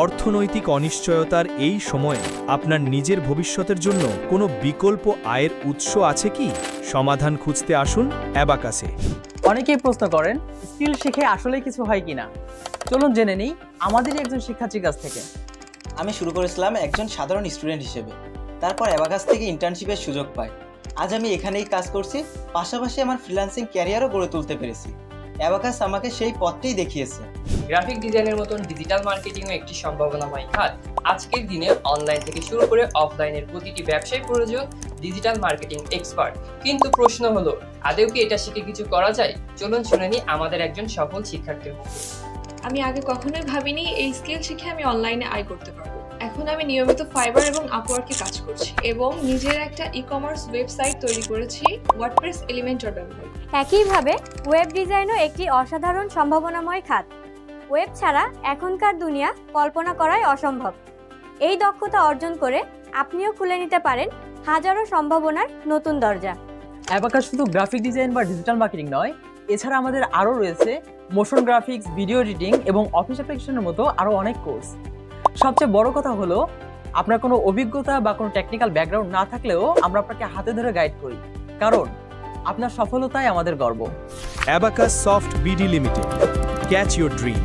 অর্থনৈতিক অনিশ্চয়তার এই সময়ে আপনার নিজের ভবিষ্যতের জন্য কোনো বিকল্প আয়ের উৎস আছে কি? সমাধান খুঁজতে আসুন অ্যাবাকাসে। অনেকেই প্রশ্ন করেন স্কিল শিখে আসলে কিছু হয় কিনা? চলুন জেনে নিই আমাদেরই একজন শিক্ষার্থীর কাছ থেকে। আমি শুরু করেছিলাম একজন সাধারণ স্টুডেন্ট হিসেবে। তারপর অ্যাবাকাস থেকে ইন্টার্নশিপের সুযোগ পাই। আজ আমি এখানেই কাজ করছি পাশাপাশি আমার ফ্রিল্যান্সিং ক্যারিয়ারও গড়ে তুলতে পেরেছি। অ্যাবাকাস আমাকে সেই পথটাই দেখিয়েছে। গ্রাফিক ডিজাইনের মতন ডিজিটাল মার্কেটিংও একটি সম্ভাবনাময় খাত। আজকের দিনে অনলাইন থেকে শুরু করে অফলাইনের প্রতিটি ব্যবসায় প্রয়োজন ডিজিটাল মার্কেটিং এক্সপার্ট কিন্তু প্রশ্ন হলো আদেও কি এটা শিখে কিছু করা যায়? চলুন শুনে নিই আমাদের একজন সফল শিক্ষার্থীর মুখে। আমি আগে কখনোই ভাবিনি এই স্কিল শিখে আমি অনলাইনে আয় করতে পারব। এখন আমি নিয়মিত ফাইবার এবং আপওয়ার্কে কাজ করছি এবং নিজের একটা ই কমার্স ওয়েবসাইট তৈরি করেছি ওয়ার্ডপ্রেস এলিমেন্টর ব্যবহার। করে। একইভাবে ওয়েব ডিজাইনও একটি অসাধারণ সম্ভাবনাময় খাত। ওয়েব ছাড়া এখনকার দুনিয়া কল্পনা করাই অসম্ভব। এই দক্ষতা অর্জন করে আপনিও খুলে নিতে পারেন হাজারো সম্ভাবনার নতুন দরজা। অ্যাবাকাস শুধু গ্রাফিক ডিজাইন বা ডিজিটাল মার্কেটিং নয় এছাড়া আমাদের আরও রয়েছে মোশন গ্রাফিক্স ভিডিও এডিটিং এবং অফিস অ্যাপ্লিকেশনের মতো আরও অনেক কোর্স সবচেয়ে বড় কথা হলো, আপনার কোনো অভিজ্ঞতা বা কোনো টেকনিক্যাল ব্যাকগ্রাউন্ড না থাকলেও আমরা আপনাকে হাতে ধরে গাইড করি। কারণ, আপনার সফলতাই আমাদের গর্ব। Abacus soft BD limited catch your dream